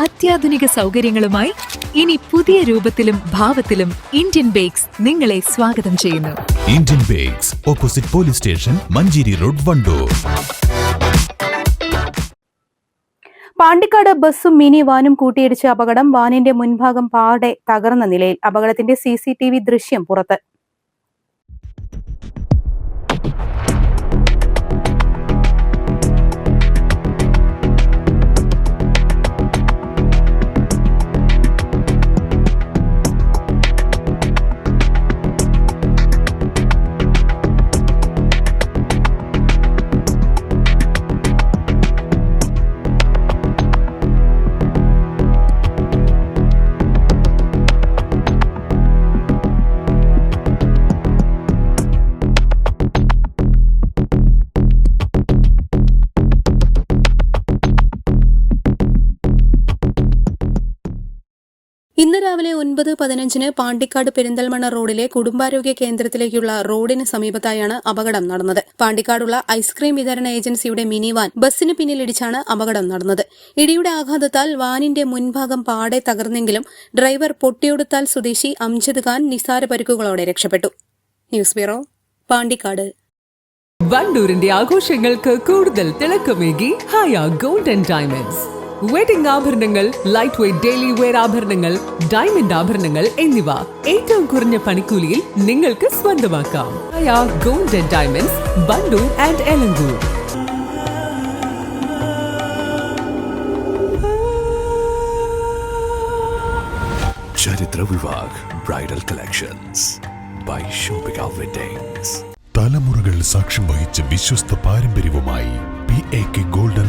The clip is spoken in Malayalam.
അത്യാധുനിക സൗകര്യങ്ങളുമായി ഇനി പുതിയ രൂപത്തിലും ഭാവത്തിലും ഇന്ത്യൻ ബേക്സ് നിങ്ങളെ സ്വാഗതം ചെയ്യുന്നു. Indian Bakes opposite police station Manjeri road Wandoor. Pandikkad ബസ്സും മിനി വാനും കൂട്ടിയിടിച്ച അപകടം വാനിന്റെ മുൻഭാഗം പാടെ തകർന്ന നിലയിൽ അപകടത്തിന്റെ സി സി ടി വി ദൃശ്യം പുറത്ത്. ഇന്ന് രാവിലെ ഒൻപത് പതിനഞ്ചിന് പാണ്ടിക്കാട് പെരിന്തൽമണ്ണ റോഡിലെ കുടുംബാരോഗ്യ കേന്ദ്രത്തിലേക്കുള്ള റോഡിന് സമീപത്തായാണ് അപകടം നടന്നത്. പാണ്ടിക്കാടുള്ള ഐസ്ക്രീം വിതരണ ഏജൻസിയുടെ മിനി വാൻ ബസ്സിന് പിന്നിലിടിച്ചാണ് അപകടം നടന്നത്. ഇടിയുടെ ആഘാതത്താൽ വാനിന്റെ മുൻഭാഗം പാടെ തകർന്നെങ്കിലും ഡ്രൈവർ പൊട്ടിയൊടുത്താൽ സ്വദേശി അംജദ് ഖാൻ നിസാര പരിക്കുകളോടെ രക്ഷപ്പെട്ടു. News bureau Pandikkad. വണ്ടൂരിന്റെ ആഘോഷങ്ങൾക്ക് കൂടുതൽ തിളക്കമേകി ഹായ ഗോൾഡൻ ഡയമണ്ട്സ് വെഡിംഗ് ആഭരണങ്ങൾ ലൈറ്റ് വെയ്റ്റ് ഡെയിലി വെയർ ആഭരണങ്ങൾ ഡയമണ്ട് ആഭരണങ്ങൾ എന്നിവ. ഏറ്റവും കുറഞ്ഞ പണിക്കൂലിയിൽ നിങ്ങൾക്ക് സ്വന്തമാക്കാം. ഗോൾഡ് ആൻഡ് ഡയമണ്ട്സ് ബണ്ടു ആൻഡ് എലങ്കൂർ ചരിത്ര വിവാഹ് ബ്രൈഡൽ കളക്ഷൻസ് ബൈ ഷോപ്പിക വെഡിങ്സ് തലമുറകൾ സാക്ഷ്യം വഹിച്ച വിശ്വസ്ത പാരമ്പര്യവുമായി P A K golden